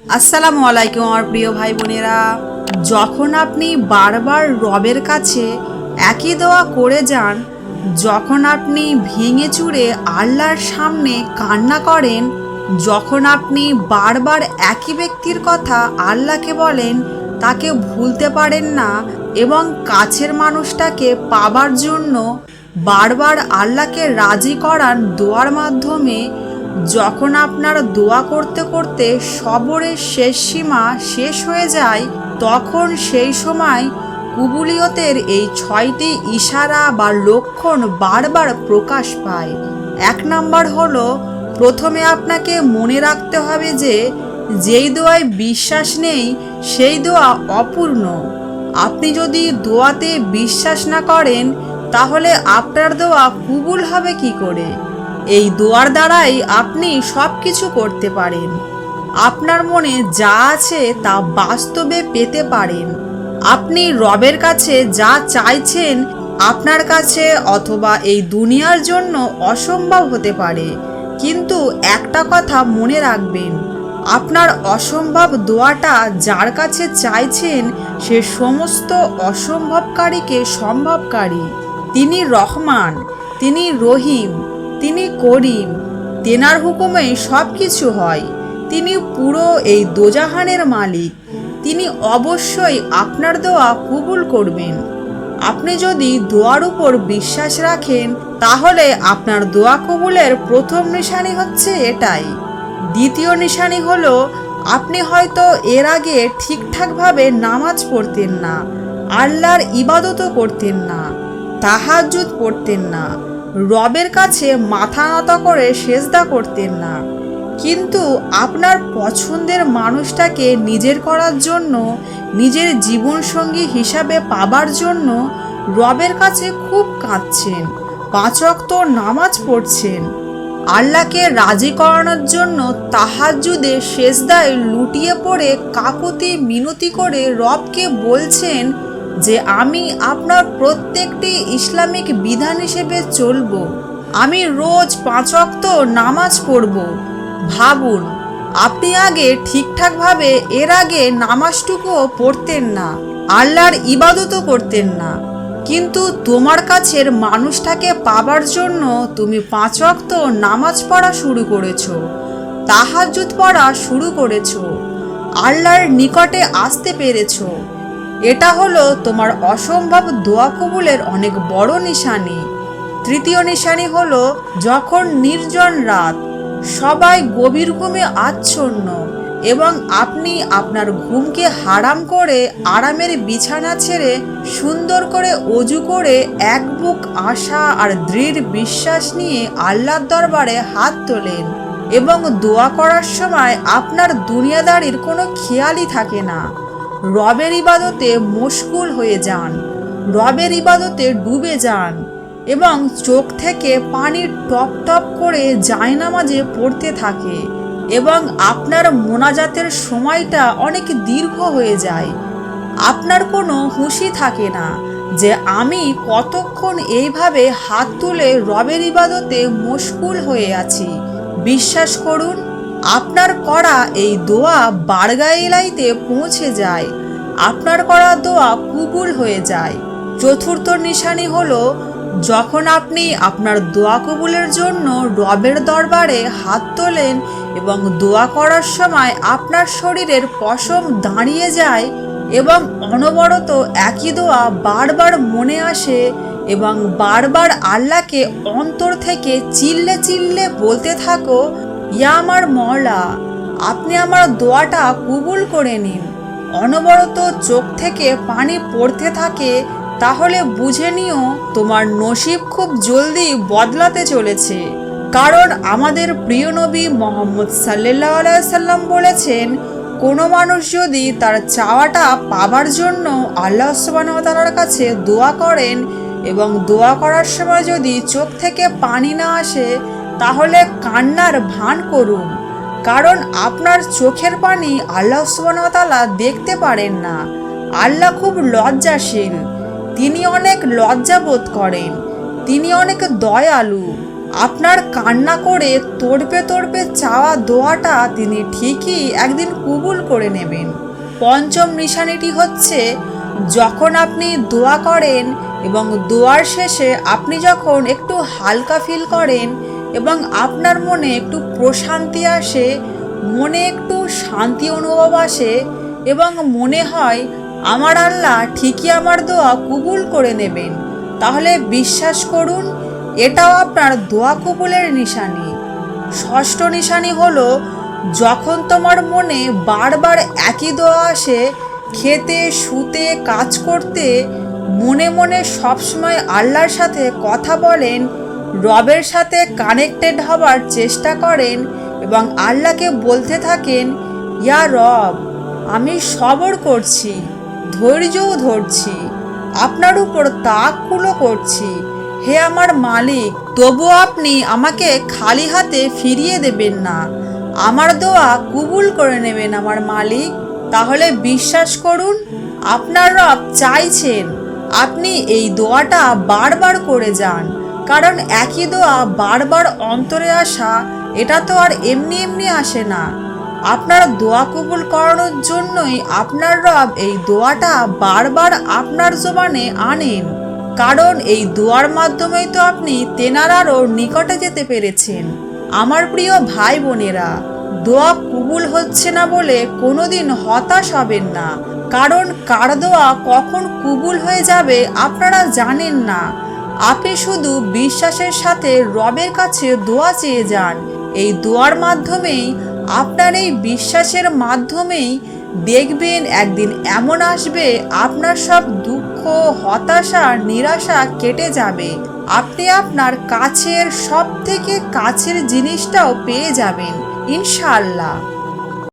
আসসালামু আলাইকুম আমার প্রিয় ভাই বোনেরা। যখন আপনি বারবার রবের কাছে একই দোয়া করে যান, যখন আপনি ভেঙে চুরে আল্লাহর সামনে কান্না করেন, যখন আপনি বারবার একই ব্যক্তির কথা আল্লাহকে বলেন, তাকে ভুলতে পারেন না এবং কাছের মানুষটাকে পাবার জন্য বারবার আল্লাহকে রাজি করান দোয়ার মাধ্যমে যখন আপনার দোয়া করতে করতে সবরের শেষ সীমা শেষ হয়ে যায়, তখন সেই সময় কুবুলিয়তের এই ছয়টি ইশারা বা লক্ষণ বারবার প্রকাশ পায়। এক নাম্বার হলো, প্রথমে আপনাকে মনে রাখতে হবে যে, যেই দোয়ায় বিশ্বাস নেই, সেই দোয়া অপূর্ণ। আপনি যদি দোয়াতে বিশ্বাস না করেন, তাহলে আপনার দোয়া কবুল হবে কি করে? এই দোয়ার দ্বারাই আপনি সব কিছু করতে পারেন। আপনার মনে যা আছে তা বাস্তবে পেতে পারেন। আপনি রবের কাছে যা চাইছেন আপনার কাছে অথবা এই দুনিয়ার জন্য অসম্ভব হতে পারে। কিন্তু একটা কথা মনে রাখবেন, আপনার অসম্ভব দোয়াটা যার কাছে চাইছেন সে সমস্ত অসম্ভবকারীকে সম্ভবকারী। তিনি রহমান, তিনি রহিম। তিনি করিম। তেনার হুকুমে সব কিছু হয়। তিনি পুরো এই দোজাহানের মালিক। তিনি অবশ্যই আপনার দোয়া কবুল করবেন। আপনি যদি দোয়ার উপর বিশ্বাস রাখেন, তাহলে আপনার দোয়া কবুলের প্রথম নিশানি হচ্ছে এটাই। দ্বিতীয় নিশানি হলো, আপনি হয়তো এর আগে ঠিকঠাকভাবে নামাজ পড়তেন না, আল্লাহর ইবাদতও করতেন না, তাহাজ্জুদ পড়তেন না। রবের কাছে মাথা নত করে সেজদা করতেন না। কিন্তু আপনার পছন্দের মানুষটাকে নিজের করার জন্য, নিজের জীবনসঙ্গী হিসাবে পাবার জন্য রবের কাছে খুব কাঁদছেন, পাঁচ ওয়াক্ত নামাজ পড়ছেন। আল্লাহকে রাজি করানোর জন্য তাহাজুদে শেষদায় লুটিয়ে পড়ে কাকুতি মিনতি করে রবকে বলছেন যে আমি আপনার প্রত্যেকটি ইসলামিক বিধান হিসেবে চলব। আমি রোজ পাঁচ ওয়াক্ত নামাজ পড়ব। ভাবুন, আপনি আগে ঠিকঠাকভাবে এর আগে নামাজটুকুও পড়তেন না, আল্লাহর ইবাদতও করতেন না। কিন্তু তোমার কাছের মানুষটাকে পাবার জন্য তুমি পাঁচ ওয়াক্ত নামাজ পড়া শুরু করেছ তাহাজুদ পড়া শুরু করেছ, আল্লাহর নিকটে আসতে পেরেছ। এটা হলো তোমার অসম্ভব দোয়া কবুলের অনেক বড় নিশানি। তৃতীয় নিশানি হলো যখন নির্জন রাত, সবাই গভীর ঘুমে আচ্ছন্ন এবং আপনি আপনার ঘুমকে হারাম করে আরামের বিছানা ছেড়ে সুন্দর করে অজু করে এক বুক আশা আর দৃঢ় বিশ্বাস নিয়ে আল্লাহর দরবারে হাত তোলেন এবং দোয়া করার সময় আপনার দুনিয়াদারির কোনো খেয়ালই থাকে না। রবের ইবাদতে মশগুল হয়ে যান। রবের ইবাদতে ডুবে যান এবং চোখ থেকে পানি টপ টপ করে জায়নামাজে পড়তে থাকে এবং আপনার মোনাজাতের সময়টা অনেক দীর্ঘ হয়ে যায়। আপনার কোনো হুঁশি থাকে না যে আমি কতক্ষণ এইভাবে হাত তুলে রবের ইবাদতে মশগুল হয়ে আছি। বিশ্বাস করুন আপনার করা এই দোয়া বারগা এলাইতে পৌঁছে যায়। আপনার করা দোয়া কুবুল হয়ে যায়। চতুর্থ নিশানি হলো, যখন আপনি আপনার দোয়া কবুলের জন্য রবের দরবারে হাত তোলেন এবং দোয়া করার সময় আপনার শরীরের পশম দাঁড়িয়ে যায় এবং অনবরত একই দোয়া বারবার মনে আসে এবং বারবার আল্লাহকে অন্তর থেকে চিল্লে চিল্লে বলতে থাকো ইয়া আমার মওলা, আপনি আমার দোয়াটা কবুল করে নিন। অনবরত চোখ থেকে পানি পড়তে থাকে, তাহলে বুঝে নিও তোমার নসিব খুব জলদি বদলাতে চলেছে। কারণ আমাদের প্রিয় নবী মোহাম্মদ সাল্লাহ সাল্লাম বলেছেন, কোনো মানুষ যদি তার চাওয়াটা পাবার জন্য আল্লাহ সুবাহতালার কাছে দোয়া করেন এবং দোয়া করার সময় যদি চোখ থেকে পানি না আসে তাহলে কান্নার ভান করুন, কারণ আপনার চোখের পানি আল্লাহ সুবাহতালা দেখতে পারেন না। আল্লাহ খুব লজ্জাশীল, তিনি অনেক লজ্জা বোধ করেন, তিনি অনেক দয়ালু। আপনার কান্না করে তড়পে তড়পে চাওয়া দোয়াটা তিনি ঠিকই একদিন কবুল করে নেবেন। পঞ্চম নিশানিটি হচ্ছে, যখন আপনি দোয়া করেন এবং দোয়ার শেষে আপনি যখন একটু হালকা ফিল করেন এবং আপনার মনে একটু প্রশান্তি আসে, মনে একটু শান্তি অনুভব আসে এবং মনে হয় আমার আল্লাহ ঠিকই আমার দোয়া কবুল করে নেবেন। তাহলে বিশ্বাস করুন, এটাও আপনার দোয়া কবুলের নিশানি। ষষ্ঠ নিশানি হলো, যখন তোমার মনে বারবার একই দোয়া আসে, খেতে, শুতে, কাজ করতে, মনে মনে সবসময় আল্লাহর সাথে কথা বলেন রবের সাথে কানেক্টেড হবার চেষ্টা করেন এবং আল্লাহকে বলতে থাকেন, ইয়া রব, আমি সবর করছি, ধৈর্যও ধরছি, আপনার উপর তাকগুলো করছি। হে আমার মালিক তবুও আপনি আমাকে খালি হাতে ফিরিয়ে দেবেন না। আমার দোয়া কবুল করে নেবেন আমার মালিক। তাহলে বিশ্বাস করুন, আপনার রব চাইছেন, আপনি এই দোয়াটা বারবার করে যান। কারণ একই দোয়া বারবার অন্তরে আসা, এটা তো আর এমনি এমনি আসে না। আপনার দোয়া কবুল করানোর জন্যই আপনার রব এই দোয়াটা বারবার আপনার জবানে আনেন। কারণ এই দোয়ার মাধ্যমেই তো আপনি তেনারারও নিকটে যেতে পেরেছেন। আমার প্রিয় ভাই বোনেরা, দোয়া কবুল হচ্ছে না বলে কোনোদিন হতাশ হবেন না। কারণ কার দোয়া কখন কবুল হয়ে যাবে আপনারা জানেন না। আপনি শুধু বিশ্বাসের সাথে রবের কাছে দোয়া চেয়ে যান। এই দোয়ার মাধ্যমেই, আপনার এই বিশ্বাসের মাধ্যমেই দেখবেন একদিন এমন আসবে, আপনার সব দুঃখ, হতাশা, নিরাশা কেটে যাবে। আপনি আপনার কাছের সব থেকে কাছের জিনিসটাও পেয়ে যাবেন, ইনশাআল্লাহ।